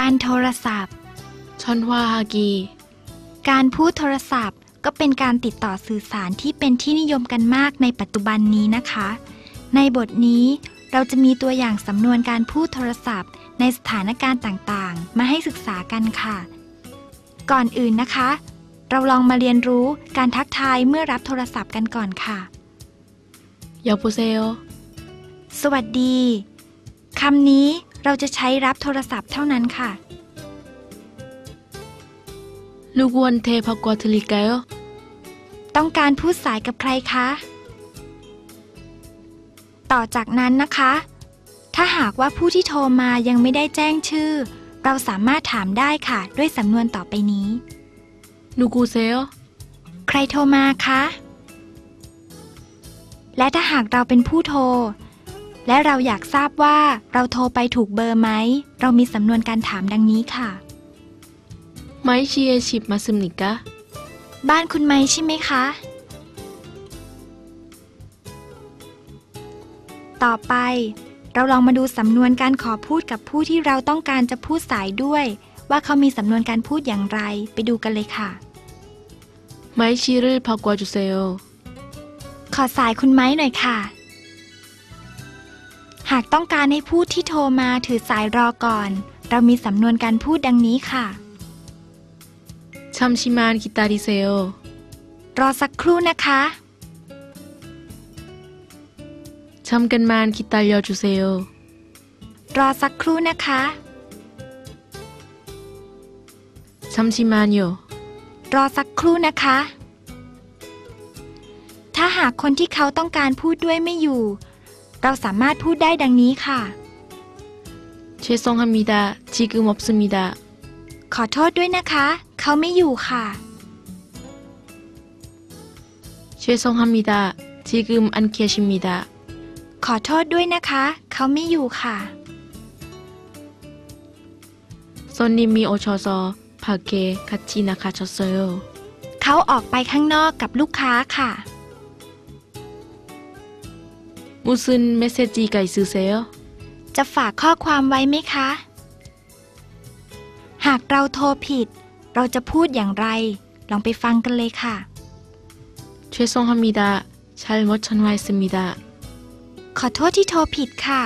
การโทรศัพท์ชอนฮวาฮากี การพูดโทรศัพท์ก็เป็นการติดต่อสื่อสารที่เป็นที่นิยมกันมากในปัจจุบันนี้นะคะ ในบทนี้เราจะมีตัวอย่างสำนวนการพูดโทรศัพท์ ในสถานการณ์ต่างๆ มาให้ศึกษากันค่ะ ก่อนอื่นนะคะ เราลองมาเรียนรู้การทักทายเมื่อรับโทรศัพท์กันก่อนค่ะยาปูเซล สวัสดี คำนี้ เราจะใช้รับโทรศัพท์เท่านั้นค่ะ 누구한테 바꿔 드릴까요? ต้องการพูดสายกับใครคะ ต่อจากนั้นนะคะ ถ้าหากว่าผู้ที่โทรมายังไม่ได้แจ้งชื่อ เราสามารถถามได้ค่ะ ด้วยสำนวนต่อไปนี้ 누구세요? ใครโทรมาคะ และถ้าหากเราเป็นผู้โทร และเราอยากทราบว่าเราโทรไปถูกเบอร์ไหม เรามีสำนวนการถามดังนี้ค่ะ ไมเชียชิบมาซึมนิกะ บ้านคุณไมใช่ไหมคะ ต่อไป เราลองมาดูสำนวนการขอพูดกับผู้ที่เราต้องการจะพูดสายด้วย ว่าเขามีสำนวนการพูดอย่างไร ไปดูกันเลยค่ะ ไมชิริพากวาจุเซลขอสายคุณไม้หน่อยค่ะ หากต้องการให้ผู้ที่โทรมาถือสายรอก่อน เรามีสำนวนการพูดดังนี้ค่ะชัมชิมานกิตาดิเซลรอสักครู่นะคะชัมกันมานกิตาโยจูเซลรอสักครู่นะคะชัมชิมานโยรอสักครู่นะคะ ถ้าหากคนที่เขาต้องการพูดด้วยไม่อยู่ เราสามารถพูดได้ดังนี้ค่ะ 죄송합니다. 지금 없습니다. ขอโทษด้วยนะคะ เขาไม่อยู่ค่ะ 죄송합니다. 지금 안 계십니다. ขอโทษด้วยนะคะ เขาไม่อยู่ค่ะ 손님이 오셔서 밖에 같이 나가셨어요. เขาออกไปข้างนอกกับลูกค้าค่ะ 무슨 메시지가 있으세요? จะฝากข้อความไว้ไหมคะ หากเราโทรผิด เราจะพูดอย่างไร ลองไปฟังกันเลยค่ะ 죄송합니다. 잘못 전화했습니다. ขอโทษที่โทรผิดค่ะ